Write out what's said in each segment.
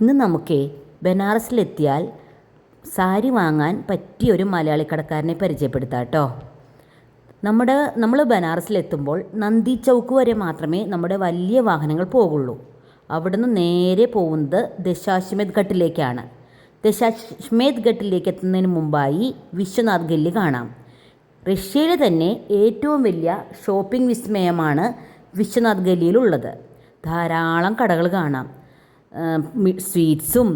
ഇന്ന് നമുക്ക് ബനാറസിലെത്തിയാൽ സാരി വാങ്ങാൻ പറ്റിയ ഒരു മലയാളി കടക്കാരനെ പരിചയപ്പെടുത്താം കേട്ടോ നമ്മുടെ നമ്മൾ ബനാറസിലെത്തുമ്പോൾ നന്ദി ചൗക്ക് വരെ മാത്രമേ നമ്മുടെ വലിയ വാഹനങ്ങൾ പോകുള്ളൂ. അവിടുന്ന് നേരെ പോകുന്നത് ദശാശ്വമേധ് ഘട്ടിലേക്കാണ്. ദശാശ്മേദ് ഘട്ടിലേക്ക് എത്തുന്നതിന് മുമ്പായി വിശ്വനാഥ് ഗല്ലി കാണാം. റഷ്യയിലെ തന്നെ ഏറ്റവും വലിയ ഷോപ്പിംഗ് വിസ്മയമാണ് വിശ്വനാഥ് ഗല്ലിയിലുള്ളത് ധാരാളം കടകൾ കാണാം. സ്വീറ്റ്സും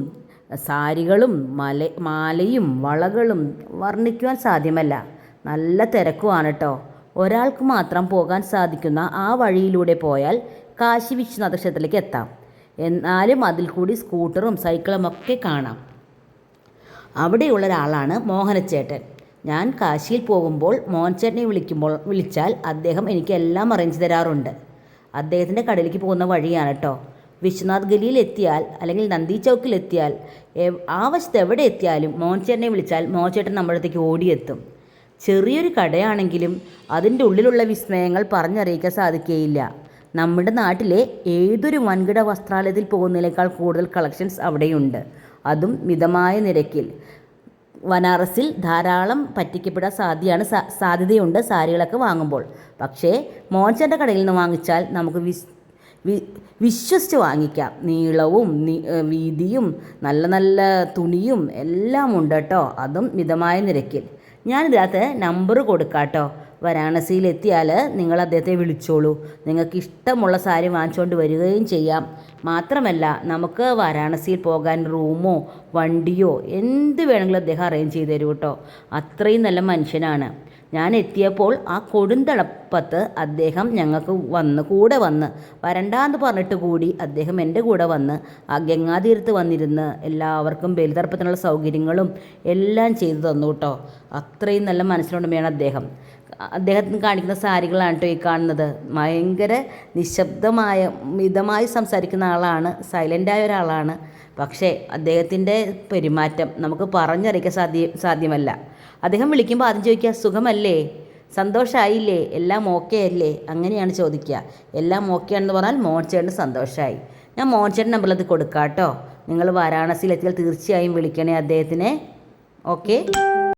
സാരികളും മല മാലയും വളകളും വർണിക്കുവാൻ സാധ്യമല്ല. നല്ല തിരക്കുമാണ് കേട്ടോ ഒരാൾക്ക് മാത്രം പോകാൻ സാധിക്കുന്ന ആ വഴിയിലൂടെ പോയാൽ കാശി വിശ്വനാഥ ക്ഷേത്രത്തിലേക്ക് എത്താം. എന്നാലും അതിൽ കൂടി സ്കൂട്ടറും സൈക്കിളും ഒക്കെ കാണാം. അവിടെയുള്ള ഒരാളാണ് മോഹനച്ചേട്ടൻ. ഞാൻ കാശിയിൽ പോകുമ്പോൾ മോഹൻചേട്ടനെ വിളിക്കുമ്പോൾ വിളിച്ചാൽ അദ്ദേഹം എനിക്ക് എല്ലാം അറേഞ്ച് തരാറുണ്ട്. അദ്ദേഹത്തിന്റെ കടയിലേക്ക് പോകുന്ന വഴിയാണ് കേട്ടോ വിശ്വനാഥ് ഗലിയിൽ എത്തിയാൽ അല്ലെങ്കിൽ നന്ദി ചൗക്കിൽ എത്തിയാൽ ആ വശത്ത് എവിടെ എത്തിയാലും മോഹൻചേട്ടനെ വിളിച്ചാൽ മോഹൻചേട്ടൻ നമ്മളടുത്തേക്ക് ഓടിയെത്തും. ചെറിയൊരു കടയാണെങ്കിലും അതിന്റെ ഉള്ളിലുള്ള വിസ്മയങ്ങൾ പറഞ്ഞറിയിക്കാൻ സാധിക്കുകയില്ല നമ്മുടെ നാട്ടിലെ ഏതൊരു വൻകിട വസ്ത്രാലയത്തിൽ പോകുന്നതിനേക്കാൾ കൂടുതൽ കളക്ഷൻസ് അവിടെയുണ്ട്. അതും മിതമായ നിരക്കിൽ. വനാറസിൽ ധാരാളം പറ്റിക്കപ്പെടാൻ സാധ്യതയാണ് സാധ്യതയുണ്ട് സാരികളൊക്കെ വാങ്ങുമ്പോൾ. പക്ഷേ മോഹൻചാന്റെ കടയിൽ നിന്ന് വാങ്ങിച്ചാൽ നമുക്ക് വിസ് വിശ്വസിച്ച് വാങ്ങിക്കാം. നീളവും വീതിയും നല്ല നല്ല തുണിയും എല്ലാം ഉണ്ട് കേട്ടോ. അതും മിതമായ നിരക്കിൽ. ഞാനിതിനകത്ത് നമ്പർ കൊടുക്കാം കേട്ടോ വാരാണസിയിലെത്തിയാൽ നിങ്ങൾ അദ്ദേഹത്തെ വിളിച്ചോളൂ. നിങ്ങൾക്ക് ഇഷ്ടമുള്ള സാരി വാങ്ങിച്ചുകൊണ്ട് വരികയും ചെയ്യാം. മാത്രമല്ല നമുക്ക് വാരാണസിയിൽ പോകാൻ റൂമോ വണ്ടിയോ എന്ത് വേണമെങ്കിലും അദ്ദേഹം അറേഞ്ച് ചെയ്ത് തരും കേട്ടോ. അത്രയും നല്ല മനുഷ്യനാണ്. ഞാൻ എത്തിയപ്പോൾ ആ കൊടുന്തളപ്പത്ത് അദ്ദേഹം ഞങ്ങൾക്ക് വന്ന് കൂടെ വന്ന് വരണ്ടാന്ന് പറഞ്ഞിട്ട് കൂടി അദ്ദേഹം എന്റെ കൂടെ വന്ന് ആ ഗംഗാതീരത്ത് വന്നിരുന്ന് എല്ലാവർക്കും ബലിതർപ്പത്തിനുള്ള സൗകര്യങ്ങളും എല്ലാം ചെയ്തു തന്നു കേട്ടോ. അത്രയും നല്ല മനസ്സിലുണ്ടെന്നാണ് അദ്ദേഹം. അദ്ദേഹത്തിന് കാണിക്കുന്ന സാരികളാണ് കേട്ടോ ഈ കാണുന്നത്. ഭയങ്കര നിശബ്ദമായ മിതമായി സംസാരിക്കുന്ന ആളാണ് സൈലന്റായ ഒരാളാണ്. പക്ഷേ അദ്ദേഹത്തിന്റെ പെരുമാറ്റം നമുക്ക് പറഞ്ഞറിയിക്കാൻ സാധ്യ സാധ്യമല്ല. അദ്ദേഹം വിളിക്കുമ്പോൾ ആദ്യം ചോദിക്കുക സുഖമല്ലേ? സന്തോഷമായില്ലേ എല്ലാം ഓക്കെ അല്ലേ? അങ്ങനെയാണ് ചോദിക്കുക. എല്ലാം ഓക്കെ ആണെന്ന് പറഞ്ഞാൽ മോഹൻചേട്ടന് സന്തോഷമായി ഞാൻ മോഹൻചേട്ടൻ നമ്പറിൽ അത് കൊടുക്കാം കേട്ടോ. നിങ്ങൾ വാരാണസിയിലെത്തിയാൽ തീർച്ചയായും വിളിക്കണേ അദ്ദേഹത്തിനെ. ഓക്കെ